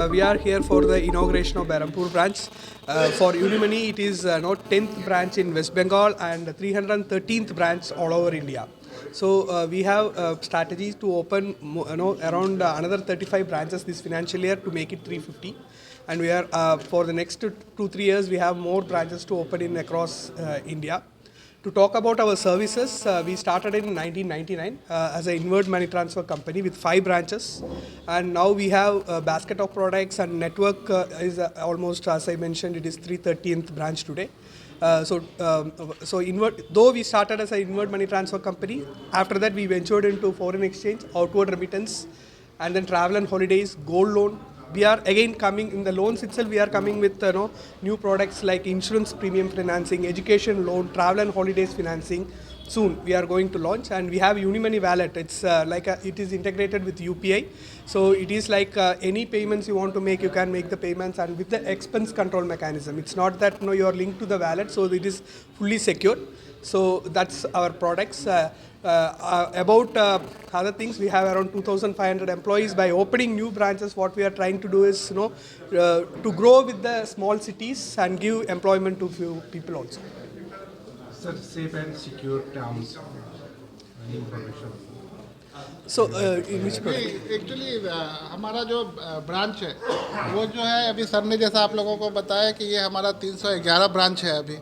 Uh, we are here for the inauguration of Berampur branch. Uh, for Unimoney, it is uh, now 10th branch in West Bengal and 313th branch all over India. So uh, we have uh, strategies to open you know, around uh, another 35 branches this financial year to make it 350. And we are uh, for the next two, two three years we have more branches to open in across uh, India. To talk about our services, uh, we started in 1999 uh, as an inward money transfer company with five branches, and now we have a basket of products and network uh, is uh, almost, as I mentioned, it is 330th branch today. Uh, so, um, so inward, though we started as an inward money transfer company, after that we ventured into foreign exchange, outward remittance, and then travel and holidays, gold loan, we are again coming in the loans itself we are coming with you know new products like insurance premium financing education loan travel and holidays financing. Soon we are going to launch and we have unimoney wallet. It's uh, like a, it is integrated with upi so it is like uh, any payments you want to make you can make the payments and with the expense control mechanism. It's not that you know you are linked to the wallet so it is fully secure so that's our products. Uh, about uh, other things we have around 2500 employees by opening new branches what we are trying to do is you know uh, to grow with the small cities and give employment to few people also Sir, safe and secure terms, any information? so uh, in which product actually हमारा जो branch है वो जो है अभी sir ने जैसा आप लोगों को बताया कि ये हमारा 311 ब्रांच है अभी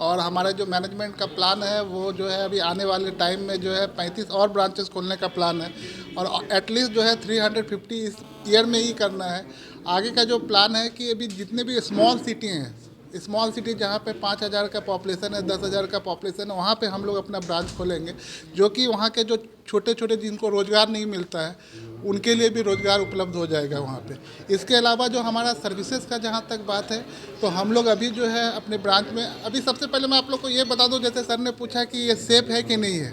और हमारे जो मैनेजमेंट का प्लान है, वो जो है अभी आने वाले टाइम में जो है 35 और ब्रांचेस खोलने का प्लान है। और एटलीस्ट जो है 350 इस ईयर में ही करना है। आगे का जो प्लान है कि अभी जितने भी स्मॉल सिटी हैं स्मॉल सिटी जहाँ पे पाँच हज़ार का पॉपुलेशन है, दस हज़ार का पॉपुलेशन है, वहाँ पे हम लोग अपना ब्रांच खोलेंगे, जो कि वहाँ के जो छोटे छोटे जिनको रोज़गार नहीं मिलता है, उनके लिए भी रोज़गार उपलब्ध हो जाएगा वहाँ पे। इसके अलावा जो हमारा सर्विसेज़ का जहाँ तक बात है तो हम लोग अभी जो है अपने ब्रांच में, अभी सबसे पहले मैं आप लोग को ये बता दूँ, जैसे सर ने पूछा कि ये सेफ़ है कि नहीं है।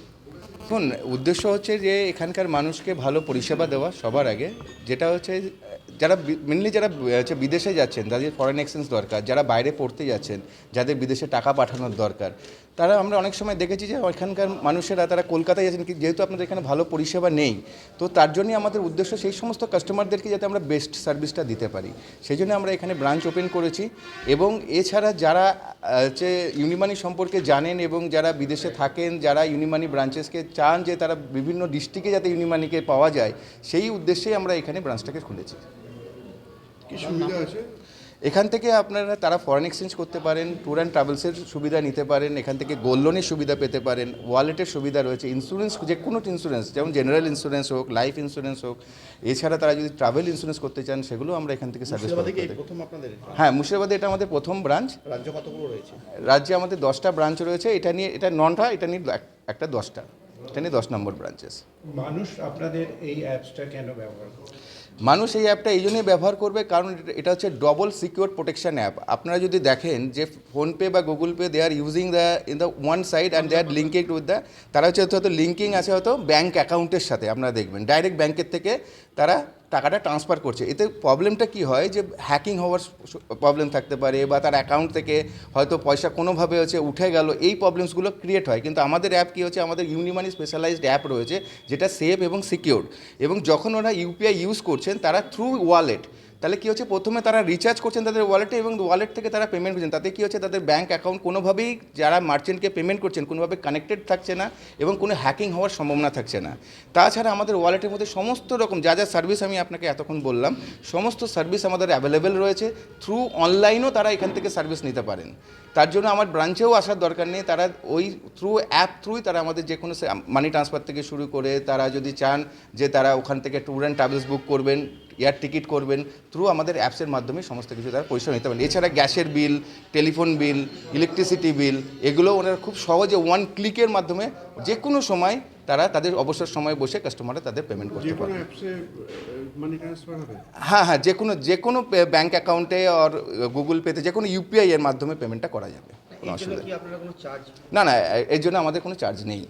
দেখুন, উদ্দেশ্য হচ্ছে যে এখানকার মানুষকে ভালো পরিষেবা দেওয়া সবার আগে। যেটা হচ্ছে, যারা মেনলি যারা, হচ্ছে বিদেশে যাচ্ছেন, তাদের ফরেন এক্সচেঞ্জ দরকার। যারা বাইরে পড়তে যাচ্ছেন, যাদের বিদেশে টাকা পাঠানোর দরকার। তারা আমরা অনেক সময় দেখেছি যে এখানকার মানুষেরা, তারা কলকাতায় কি- যেহেতু আপনাদের এখানে ভালো পরিষেবা নেই, তো তার জন্যই আমাদের উদ্দেশ্য সেই সমস্ত কাস্টমারদেরকে যাতে আমরা বেস্ট সার্ভিসটা দিতে পারি। সেই জন্য আমরা এখানে ব্রাঞ্চ ওপেন করেছি এবং এছাড়া যারা হচ্ছে ইউনিমানি সম্পর্কে জানেন এবং যারা বিদেশে থাকেন, যারা ইউনিমানি ব্রাঞ্চেসকে চান যে তারা বিভিন্ন ডিস্ট্রিক্টে যাতে ইউনিমানিকে পাওয়া যায়, সেই উদ্দেশ্যেই আমরা এখানে ব্রাঞ্চটাকে খুলেছি। কি সুবিধা আছে? এখান থেকে আপনারা তারা ফরেন এক্সচেঞ্জ করতে পারেন ট্যুর অ্যান্ড ট্রাভেলসের সুবিধা নিতে পারেন এখান থেকে গোল্ড লোনের সুবিধা পেতে পারেন ওয়ালেটের সুবিধা রয়েছে ইন্স্যুরেন্স যে কোনো ইন্স্যুরেন্স যেমন জেনারেল ইন্স্যুরেন্স হোক লাইফ ইন্স্যুরেন্স হোক এছাড়া তারা যদি ট্রাভেল ইন্স্যুরেন্স করতে চান সেগুলো আমরা এখান থেকে সার্ভিস হ্যাঁ মুর্শিদাবাদে এটা আমাদের প্রথম ব্রাঞ্চ রাজ্য কতগুলো রয়েছে? রাজ্যে আমাদের দশটা ব্রাঞ্চ রয়েছে এটা নিয়ে এটা নটা এটা নিয়ে একটা দশটা। এটা নিয়ে দশ নম্বর ব্রাঞ্চেস মানুষ আপনাদের এই অ্যাপসটা কেন ব্যবহার করবে? মানুষ এই অ্যাপটা এই জন্যই ব্যবহার করবে কারণ এটা- এটা হচ্ছে ডবল সিকিউর প্রোটেকশন অ্যাপ আপনারা যদি দেখেন যে ফোনপে বা Google Pay they are using the in the one side and they are linking with the তারা হচ্ছে হয়তো লিঙ্কিং আছে হয়তো ব্যাঙ্ক অ্যাকাউন্টের সাথে আপনারা দেখবেন। ডাইরেক্ট ব্যাঙ্কের থেকে তারা টাকাটা ট্রান্সফার করছে। এতে প্রবলেমটা কি হয় যে হ্যাকিং হওয়ার প্রবলেম থাকতে পারে বা তার অ্যাকাউন্ট থেকে হয়তো পয়সা কোনোভাবে হচ্ছে উঠে গেল, এই প্রবলেমসগুলো ক্রিয়েট হয়। কিন্তু আমাদের অ্যাপ কী হচ্ছে, আমাদের ইউনিমানি স্পেশালাইজড অ্যাপ রয়েছে যেটা সেফ এবং সিকিউর এবং যখন ওরা ইউপিআই ইউজ করছেন, তারা থ্রু ওয়ালেট তাহলে কী হচ্ছে? প্রথমে তারা রিচার্জ করছেন তাদের ওয়ালেটে এবং ওয়ালেট থেকে তারা পেমেন্ট করছেন। তাতে কী হচ্ছে? তাদের ব্যাঙ্ক অ্যাকাউন্ট কোনোভাবেই যারা মার্চেন্টকে পেমেন্ট করছেন, কোনোভাবে কানেক্টেড থাকছে না এবং কোনো হ্যাকিং হওয়ার সম্ভাবনা থাকছে না। তাছাড়া আমাদের ওয়ালেটের মধ্যে সমস্ত রকম যা যা সার্ভিস আমি আপনাকে এতক্ষণ বললাম, সমস্ত সার্ভিস আমাদের অ্যাভেলেবেল রয়েছে। থ্রু অনলাইনও তারা এখান থেকে সার্ভিস নিতে পারেন। তার জন্য আমার ব্রাঞ্চেও আসার দরকার নেই। তারা ওই থ্রু অ্যাপ থ্রুই তারা আমাদের যে কোনো মানি ট্রান্সফার থেকে শুরু করে তারা যদি চান যে তারা ওখান থেকে ট্যুর অ্যান্ড ট্রাভেলস বুক করবেন এয়ার টিকিট করবেন থ্রু আমাদের অ্যাপসের মাধ্যমে সমস্ত কিছু তারা পরিষেবা নিতে পারেন এছাড়া গ্যাসের বিল টেলিফোন বিল ইলেকট্রিসিটি বিল এগুলো ওনারা খুব সহজে ওয়ান ক্লিকের মাধ্যমে যে কোনো সময় তারা তাদের অবসর সময় বসে কাস্টমাররা তাদের পেমেন্ট করতে পারে মানি হ্যাঁ হ্যাঁ যে কোনো যে কোনো ব্যাঙ্ক অ্যাকাউন্টে আর গুগল পেতে যে কোনো ইউপিআই এর মাধ্যমে পেমেন্টটা করা যাবে কোনো অসুবিধা নেই। না না এর জন্য আমাদের কোনো চার্জ নেই।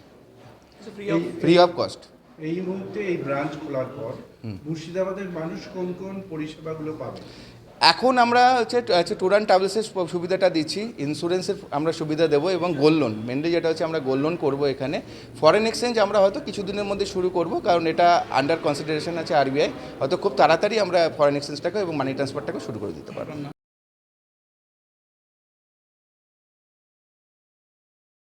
ফ্রি অফ কস্ট এই মুহূর্তে এই ব্রাঞ্চ খোলার পর মুর্শিদাবাদের মানুষ কোন কোন পরিষেবাগুলো পাবে? এখন আমরা হচ্ছে হচ্ছে ট্যুর অ্যান্ড ট্রাভেলসের সুবিধাটা দিচ্ছি। ইন্স্যুরেন্সের আমরা সুবিধা দেবো এবং গোল্ড লোন মেনলি যেটা হচ্ছে আমরা গোল্ড লোন করব এখানে। ফরেন এক্সচেঞ্জ আমরা হয়তো কিছুদিনের মধ্যে শুরু করব কারণ এটা আন্ডার কনসিডারেশন আছে আরবিআই হয়তো খুব তাড়াতাড়ি আমরা ফরেন এক্সচেঞ্জটাকে এবং মানি ট্রান্সফারটাকে শুরু করে দিতে পারব।